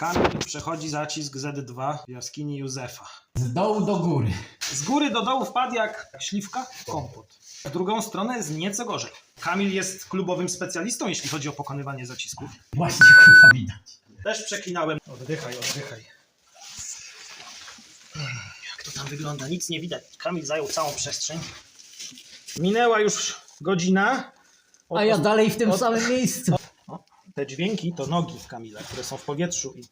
Kamil przechodzi zacisk Z2 w jaskini Józefa. Z dołu do góry. Z góry do dołu wpadł jak śliwka kompot. W drugą stronę jest nieco gorzej. Kamil jest klubowym specjalistą, jeśli chodzi o pokonywanie zacisków. Właśnie kurwa widać. Też przeklinałem. Oddychaj, oddychaj. Jak to tam wygląda? Nic nie widać. Kamil zajął całą przestrzeń. Minęła już godzina. Od- A ja dalej w tym od- samym miejscu. Te dźwięki to nogi Kamila, które są w powietrzu. I...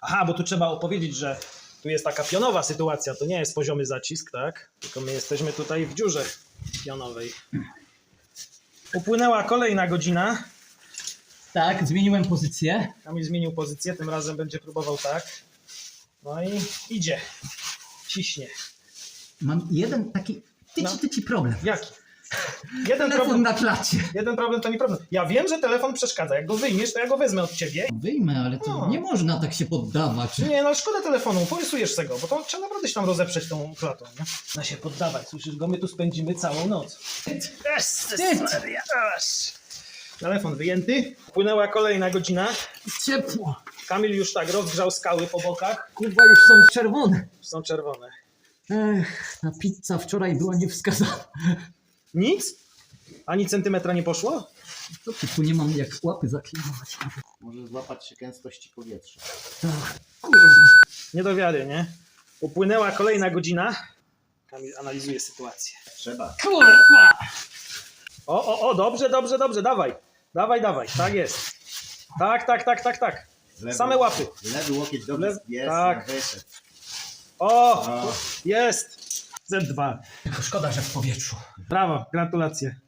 Aha, bo tu trzeba opowiedzieć, że tu jest taka pionowa sytuacja. To nie jest poziomy zacisk, tak? Tylko my jesteśmy tutaj w dziurze pionowej. Upłynęła kolejna godzina. Tak, zmieniłem pozycję. Kamil zmienił pozycję, tym razem będzie próbował tak. No i idzie. Ciśnie. Mam jeden taki tyci No. tyci problem. Jaki? Jeden Telefon problem, na klacie. jeden problem to nie problem. Ja wiem, że telefon przeszkadza. Jak go wyjmiesz, to ja go wezmę od ciebie. Wyjmę, ale to No. nie można tak się poddawać. Nie, no szkoda telefonu, porysujesz se go, bo to trzeba naprawdę się tam rozeprzeć tą klatą, nie? Na się poddawać, słyszysz go, my tu spędzimy całą noc. Telefon wyjęty. Płynęła kolejna godzina. Ciepło. Kamil już tak rozgrzał skały po bokach. Kurwa, już są czerwone. Są czerwone. Ech, ta pizza wczoraj była niewskazana. Nic? Ani centymetra nie poszło? To ty tu nie mam jak łapy zaklinować. Może złapać się gęstości powietrza. Kurwa. Nie do wiary, nie? Upłynęła kolejna godzina. Kamil analizuje sytuację. Trzeba. Kurwa. O, o, o, dobrze, dobrze, dobrze, dawaj. Dawaj, dawaj, tak jest. Tak, tak, tak, tak, tak. Lewy, Same łapy. Lewy łokieć dobrze Lew- jest, tak. wyszedł. O, O. jest. Z2. Tylko szkoda, że w powietrzu. Brawo, gratulacje.